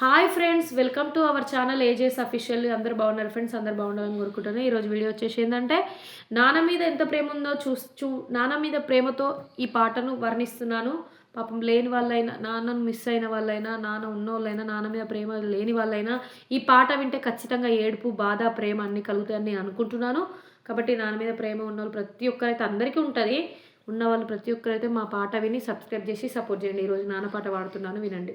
Hi friends welcome to our channel ages official అందరు బాగున్నారు friends అందరు బాగున్నారని కోరుకుంటున్నాను. ఈరోజు వీడియో వచ్చేసి ఏంటంటే నాన్న మీద ఎంత ప్రేమ ఉందో చూ చూ నాన్న మీద ప్రేమతో ఈ పాటను వర్ణిస్తున్నాను. పాపం లేని వాళ్ళైనా నాన్నను మిస్ అయిన వాళ్ళైనా నాన్న ఉన్నోళ్ళైనా నాన్న మీద ప్రేమ లేని వాళ్ళైనా ఈ పాట వింటే ఖచ్చితంగా ఏడుపు బాధ ప్రేమ అన్నీ కలుగుతాయని అనుకుంటున్నాను. కాబట్టి నాన్న మీద ప్రేమ ఉన్న వాళ్ళు ప్రతి ఒక్కరైతే అందరికీ ఉంటుంది. ఉన్న వాళ్ళు ప్రతి ఒక్కరైతే మా పాట విని సబ్స్క్రైబ్ చేసి సపోర్ట్ చేయండి. ఈరోజు నాన్న పాట పాడుతున్నాను వినండి.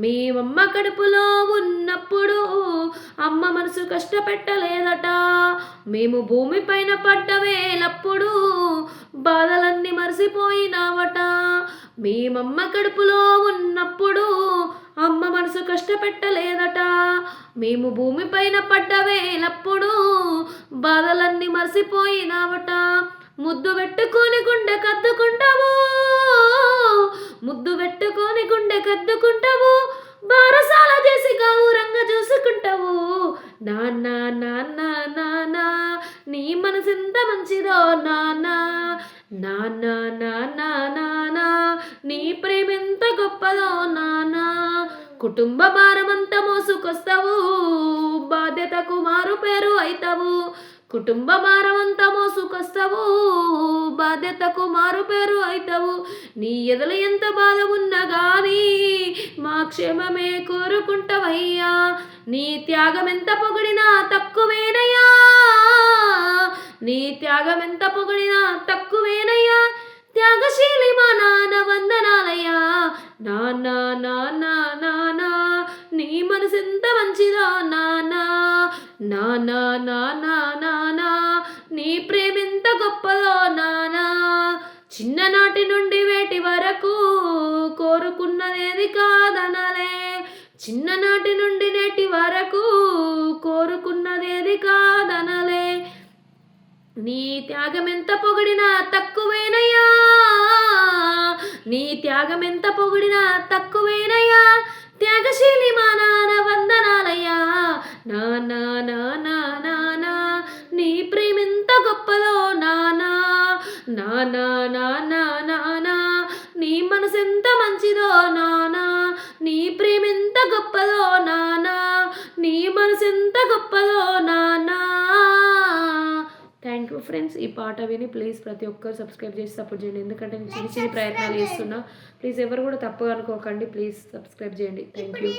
మేమమ్మ కడుపులో ఉన్నప్పుడు అమ్మ మనసు కష్టపెట్టలేదట. మేము భూమిపైన పడ్డ వేలప్పుడు బాధలన్నీ మరిసిపోయినావట. మేమమ్మ కడుపులో ఉన్నప్పుడు అమ్మ మనసు కష్టపెట్టలేదట. మేము భూమిపైన పడ్డ వేలప్పుడు బాధలన్నీ మరిసిపోయినావట. ముద్దు పెట్టుకొని గుండె కద్దుకుంటావు? ముద్దు పెట్టుకొని గుండె కద్దుకుంటావు బారసాల చేసి గౌరంగా చూసుకుంటావు నాన్న నాన్న నాన్న నీ మనసు ఎంత మంచిదో నాన్న నాన్న నాన్న నాన్న నీ ప్రేమ ఎంత గొప్పదో నాన్న కుటుంబ భారమంతా మోసుకొస్తావు బాధ్యతకు మారు పేరు అవుతావు కుటుంబ భారం మోసుకొస్తావు బాధ్యతకు మారు పేరు అవుతావు నీ ఎదల ఎంత బాధ ఉన్నా కానీ మా క్షేమమే కోరుకుంటావయ్యా. నీ త్యాగం ఎంత పొగిడినా తక్కువేనయ్యా. నీ త్యాగం ఎంత పొగిడినా తక్కువేనయ్యా. త్యాగశీలి మా నాన్న వందనాలయ్యా. నాన్న నాన్న నాన్న నీ మనసు ఎంత మంచిదా నాన్న. నాన్న నాన్న నాన్న నీ ప్రేమెంత గొప్పదో చిన్ననాటి నుండి వేటి వరకు కోరుకున్నదేది కాదనలే. చిన్ననాటి నుండి నేటి వరకు కోరుకున్నదేది కాదనలే. నీ త్యాగం ఎంత పొగిడినా తక్కువేనయ్యా. నీ త్యాగం ఎంత పొగిడినా తక్కువేనయ్యా. త్యాగశీలి మానా నానా నానా నానా నీ మనసెంత మంచిదో నానా నీ ప్రేమెంత గొప్పదో నానా నీ మనసెంత గొప్పదో నానా. థ్యాంక్ యూ ఫ్రెండ్స్ ఈ పాట విని ప్లీజ్ ప్రతి ఒక్కరు సబ్స్క్రైబ్ చేసి సపోర్ట్ చేయండి. ఎందుకంటే నేను చిన్న చిన్న ప్రయత్నాలు చేస్తున్నా. ప్లీజ్ ఎవరు కూడా తప్పుగా అనుకోకండి. ప్లీజ్ సబ్స్క్రైబ్ చేయండి. Thank you